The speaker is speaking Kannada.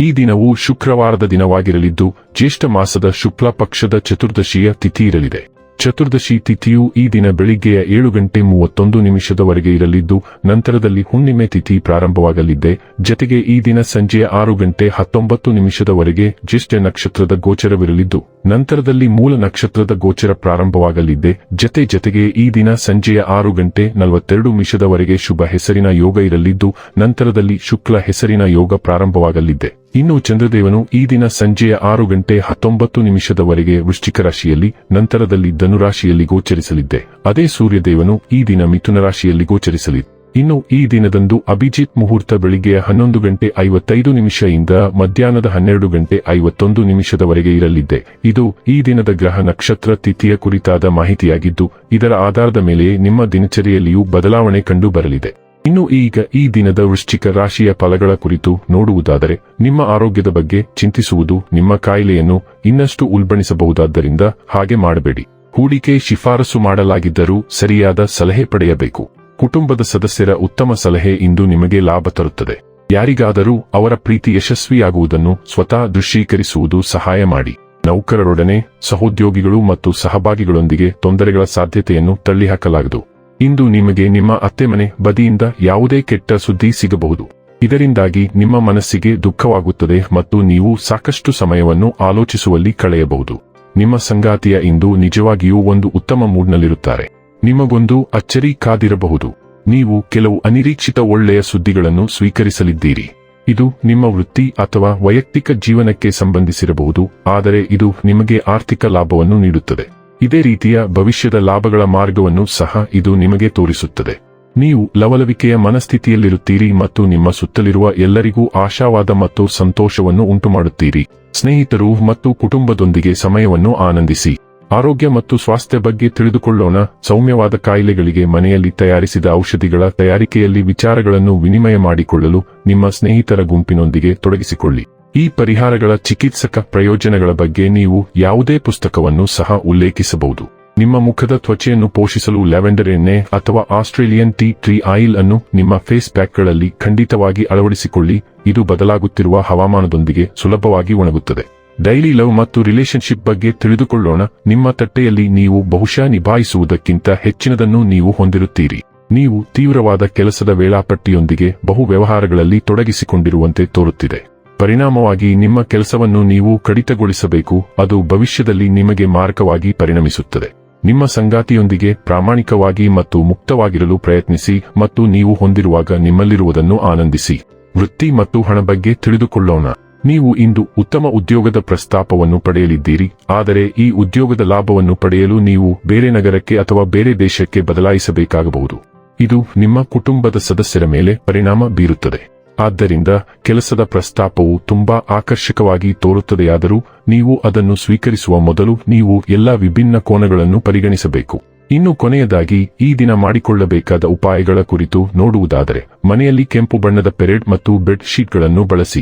ಈ ದಿನವು ಶುಕ್ರವಾರದ ದಿನವಾಗಿರಲಿದ್ದು, ಜ್ಯೇಷ್ಠ ಮಾಸದ ಶುಕ್ಲ ಪಕ್ಷದ ಚತುರ್ದಶಿಯ ತಿಥಿ ಇರಲಿದೆ. ಚತುರ್ದಶಿ ತಿಥಿಯು ಈ ದಿನ ಬೆಳಿಗ್ಗೆಯ ಏಳು ಗಂಟೆ ಮೂವತ್ತೊಂದು ನಿಮಿಷದವರೆಗೆ ಇರಲಿದ್ದು, ನಂತರದಲ್ಲಿ ಹುಣ್ಣಿಮೆ ತಿಥಿ ಪ್ರಾರಂಭವಾಗಲಿದೆ. ಜತೆಗೆ ಈ ದಿನ ಸಂಜೆಯ ಆರು ಗಂಟೆ ಹತ್ತೊಂಬತ್ತು ನಿಮಿಷದವರೆಗೆ ಜ್ಯೇಷ್ಠ ನಕ್ಷತ್ರದ ಗೋಚರವಿರಲಿದ್ದು ನಂತರದಲ್ಲಿ ಮೂಲ ನಕ್ಷತ್ರದ ಗೋಚರ ಪ್ರಾರಂಭವಾಗಲಿದೆ. ಜತೆ ಜತೆಗೆ ಈ ದಿನ ಸಂಜೆಯ ಆರು ಗಂಟೆ ನಲವತ್ತೆರಡು ನಿಮಿಷದವರೆಗೆ ಶುಭ ಹೆಸರಿನ ಯೋಗ ಇರಲಿದ್ದು, ನಂತರದಲ್ಲಿ ಶುಕ್ಲ ಹೆಸರಿನ ಯೋಗ ಪ್ರಾರಂಭವಾಗಲಿದೆ. ಇನ್ನು ಚಂದ್ರದೇವನು ಈ ದಿನ ಸಂಜೆಯ ಆರು ಗಂಟೆ ಹತ್ತೊಂಬತ್ತು ನಿಮಿಷದವರೆಗೆ ವೃಶ್ಚಿಕ ರಾಶಿಯಲ್ಲಿ, ನಂತರದಲ್ಲಿ ಧನುರಾಶಿಯಲ್ಲಿ ಗೋಚರಿಸಲಿದ್ದೆ ಅದೇ ಸೂರ್ಯದೇವನು ಈ ದಿನ ಮಿಥುನ ರಾಶಿಯಲ್ಲಿ ಗೋಚರಿಸಲಿದೆ ಇನ್ನು ಈ ದಿನದಂದು ಅಭಿಜಿತ್ ಮುಹೂರ್ತ ಬೆಳಿಗ್ಗೆ ಹನ್ನೊಂದು ಗಂಟೆ ಐವತ್ತೈದು ನಿಮಿಷದಿಂದ ಮಧ್ಯಾಹ್ನದ ಹನ್ನೆರಡು ಗಂಟೆ ಐವತ್ತೊಂದು ನಿಮಿಷದವರೆಗೆ ಇರಲಿದೆ. ಇದು ಈ ದಿನದ ಗ್ರಹ ನಕ್ಷತ್ರ ತಿಥಿಯ ಕುರಿತಾದ ಮಾಹಿತಿಯಾಗಿದ್ದು, ಇದರ ಆಧಾರದ ಮೇಲೆ ನಿಮ್ಮ ದಿನಚರಿಯಲ್ಲಿಯೂ ಬದಲಾವಣೆ ಕಂಡು ಬರಲಿದೆ ಇನ್ನು ಈಗ ಈ ದಿನದ ವೃಶ್ಚಿಕ ರಾಶಿಯ ಫಲಗಳ ಕುರಿತು ನೋಡುವುದಾದರೆ, ನಿಮ್ಮ ಆರೋಗ್ಯದ ಬಗ್ಗೆ ಚಿಂತಿಸುವುದು, ನಿಮ್ಮ ಕಾಯಿಲೆಯನ್ನು ಇನ್ನಷ್ಟು ಉಲ್ಬಣಿಸಬಹುದಾದ್ದರಿಂದ ಹಾಗೆ ಮಾಡಬೇಡಿ. ಹೂಡಿಕೆ ಶಿಫಾರಸು ಮಾಡಲಾಗಿದ್ದರೂ ಸರಿಯಾದ ಸಲಹೆ ಪಡೆಯಬೇಕು. ಕುಟುಂಬದ ಸದಸ್ಯರ ಉತ್ತಮ ಸಲಹೆ ಇಂದು ನಿಮಗೆ ಲಾಭ ತರುತ್ತದೆ. ಯಾರಿಗಾದರೂ ಅವರ ಪ್ರೀತಿ ಯಶಸ್ವಿಯಾಗುವುದನ್ನು ಸ್ವತಃ ದೃಶ್ಯೀಕರಿಸುವುದು ಸಹಾಯ ಮಾಡಿ. ನೌಕರರೊಡನೆ ಸಹೋದ್ಯೋಗಿಗಳು ಮತ್ತು ಸಹಭಾಗಿಗಳೊಂದಿಗೆ ತೊಂದರೆಗಳ ಸಾಧ್ಯತೆಯನ್ನು ತಳ್ಳಿಹಾಕಲಾಗದು. ಇಂದು ನಿಮಗೆ ನಿಮ್ಮ ಅತ್ತೆಮನೆ ಬದಿಯಿಂದ ಯಾವುದೇ ಕೆಟ್ಟ ಸುದ್ದಿ ಸಿಗಬಹುದು. ಇದರಿಂದಾಗಿ ನಿಮ್ಮ ಮನಸ್ಸಿಗೆ ದುಃಖವಾಗುತ್ತದೆ ಮತ್ತು ನೀವು ಸಾಕಷ್ಟು ಸಮಯವನ್ನು ಆಲೋಚಿಸುವಲ್ಲಿ ಕಳೆಯಬಹುದು. ನಿಮ್ಮ ಸಂಗಾತಿಯ ಇಂದು ನಿಜವಾಗಿಯೂ ಒಂದು ಉತ್ತಮ ಮೂಡ್ನಲ್ಲಿರುತ್ತಾರೆ. ನಿಮಗೊಂದು ಅಚ್ಚರಿ ಕಾದಿರಬಹುದು. ನೀವು ಕೆಲವು ಅನಿರೀಕ್ಷಿತ ಒಳ್ಳೆಯ ಸುದ್ದಿಗಳನ್ನು ಸ್ವೀಕರಿಸಲಿದ್ದೀರಿ. ಇದು ನಿಮ್ಮ ವೃತ್ತಿ ಅಥವಾ ವೈಯಕ್ತಿಕ ಜೀವನಕ್ಕೆ ಸಂಬಂಧಿಸಿರಬಹುದು, ಆದರೆ ಇದು ನಿಮಗೆ ಆರ್ಥಿಕ ಲಾಭವನ್ನು ನೀಡುತ್ತದೆ. ಇದೇ ರೀತಿಯ ಭವಿಷ್ಯದ ಲಾಭಗಳ ಮಾರ್ಗವನ್ನು ಸಹ ಇದು ನಿಮಗೆ ತೋರಿಸುತ್ತದೆ. ನೀವು ಲವಲವಿಕೆಯ ಮನಸ್ಥಿತಿಯಲ್ಲಿರುತ್ತೀರಿ ಮತ್ತು ನಿಮ್ಮ ಸುತ್ತಲಿರುವ ಎಲ್ಲರಿಗೂ ಆಶಾವಾದ ಮತ್ತು ಸಂತೋಷವನ್ನು ಉಂಟುಮಾಡುತ್ತೀರಿ. ಸ್ನೇಹಿತರು ಮತ್ತು ಕುಟುಂಬದೊಂದಿಗೆ ಸಮಯವನ್ನು ಆನಂದಿಸಿ. ಆರೋಗ್ಯ ಮತ್ತು ಸ್ವಾಸ್ಥ್ಯ ಬಗ್ಗೆ ತಿಳಿದುಕೊಳ್ಳೋಣ. ಸೌಮ್ಯವಾದ ಕಾಯಿಲೆಗಳಿಗೆ ಮನೆಯಲ್ಲಿ ತಯಾರಿಸಿದ ಔಷಧಿಗಳ ತಯಾರಿಕೆಯಲ್ಲಿ ವಿಚಾರಗಳನ್ನು ವಿನಿಮಯ ಮಾಡಿಕೊಳ್ಳಲು ನಿಮ್ಮ ಸ್ನೇಹಿತರ ಗುಂಪಿನೊಂದಿಗೆ ತೊಡಗಿಸಿಕೊಳ್ಳಿ. ಈ ಪರಿಹಾರಗಳ ಚಿಕಿತ್ಸಕ ಪ್ರಯೋಜನಗಳ ಬಗ್ಗೆ ನೀವು ಯಾವುದೇ ಪುಸ್ತಕವನ್ನು ಸಹ ಉಲ್ಲೇಖಿಸಬಹುದು. ನಿಮ್ಮ ಮುಖದ ತ್ವಚೆಯನ್ನು ಪೋಷಿಸಲು ಲ್ಯಾವೆಂಡರ್ ಎಣ್ಣೆ ಅಥವಾ ಆಸ್ಟ್ರೇಲಿಯನ್ ಟೀ ಟ್ರೀ ಆಯಿಲ್ ಅನ್ನು ನಿಮ್ಮ ಫೇಸ್ ಪ್ಯಾಕ್ಗಳಲ್ಲಿ ಖಂಡಿತವಾಗಿ ಅಳವಡಿಸಿಕೊಳ್ಳಿ. ಇದು ಬದಲಾಗುತ್ತಿರುವ ಹವಾಮಾನದೊಂದಿಗೆ ಸುಲಭವಾಗಿ ಒಣಗುತ್ತದೆ. ಡೈಲಿ ಲವ್ ಮತ್ತು ರಿಲೇಶನ್ಶಿಪ್ ಬಗ್ಗೆ ತಿಳಿದುಕೊಳ್ಳೋಣ. ನಿಮ್ಮ ತಟ್ಟೆಯಲ್ಲಿ ನೀವು ಬಹುಶಃ ನಿಭಾಯಿಸುವುದಕ್ಕಿಂತ ಹೆಚ್ಚಿನದನ್ನು ನೀವು ಹೊಂದಿರುತ್ತೀರಿ. ನೀವು ತೀವ್ರವಾದ ಕೆಲಸದ ವೇಳಾಪಟ್ಟಿಯೊಂದಿಗೆ ಬಹು ವ್ಯವಹಾರಗಳಲ್ಲಿ ತೊಡಗಿಸಿಕೊಂಡಿರುವಂತೆ ತೋರುತ್ತಿದೆ. ಪರಿಣಾಮವಾಗಿ ನಿಮ್ಮ ಕೆಲಸವನ್ನು ನೀವು ಕಡಿತಗೊಳಿಸಬೇಕು. ಅದು ಭವಿಷ್ಯದಲ್ಲಿ ನಿಮಗೆ ಮಾರಕವಾಗಿ ಪರಿಣಮಿಸುತ್ತದೆ. ನಿಮ್ಮ ಸಂಗಾತಿಯೊಂದಿಗೆ ಪ್ರಾಮಾಣಿಕವಾಗಿ ಮತ್ತು ಮುಕ್ತವಾಗಿರಲು ಪ್ರಯತ್ನಿಸಿ ಮತ್ತು ನೀವು ಹೊಂದಿರುವಾಗ ನಿಮ್ಮಲ್ಲಿರುವುದನ್ನು ಆನಂದಿಸಿ. ವೃತ್ತಿ ಮತ್ತು ಹಣ ಬಗ್ಗೆ ತಿಳಿದುಕೊಳ್ಳೋಣ. ನೀವು ಇಂದು ಉತ್ತಮ ಉದ್ಯೋಗದ ಪ್ರಸ್ತಾಪವನ್ನು ಪಡೆಯಲಿದ್ದೀರಿ, ಆದರೆ ಈ ಉದ್ಯೋಗದ ಲಾಭವನ್ನು ಪಡೆಯಲು ನೀವು ಬೇರೆ ನಗರಕ್ಕೆ ಅಥವಾ ಬೇರೆ ದೇಶಕ್ಕೆ ಬದಲಾಯಿಸಬೇಕಾಗಬಹುದು. ಇದು ನಿಮ್ಮ ಕುಟುಂಬದ ಸದಸ್ಯರ ಮೇಲೆ ಪರಿಣಾಮ ಬೀರುತ್ತದೆ. ಆದ್ದರಿಂದ ಕೆಲಸದ ಪ್ರಸ್ತಾಪವು ತುಂಬಾ ಆಕರ್ಷಕವಾಗಿ ತೋರುತ್ತದೆಯಾದರೂ ನೀವು ಅದನ್ನು ಸ್ವೀಕರಿಸುವ ಮೊದಲು ನೀವು ಎಲ್ಲಾ ವಿಭಿನ್ನ ಕೋನಗಳನ್ನು ಪರಿಗಣಿಸಬೇಕು. ಇನ್ನು ಕೊನೆಯದಾಗಿ, ಈ ದಿನ ಮಾಡಿಕೊಳ್ಳಬೇಕಾದ ಉಪಾಯಗಳ ಕುರಿತು ನೋಡುವುದಾದರೆ, ಮನೆಯಲ್ಲಿ ಕೆಂಪು ಬಣ್ಣದ ಪೆರೆಡ್ ಮತ್ತು ಬೆಡ್ ಶೀಟ್ಗಳನ್ನು ಬಳಸಿ.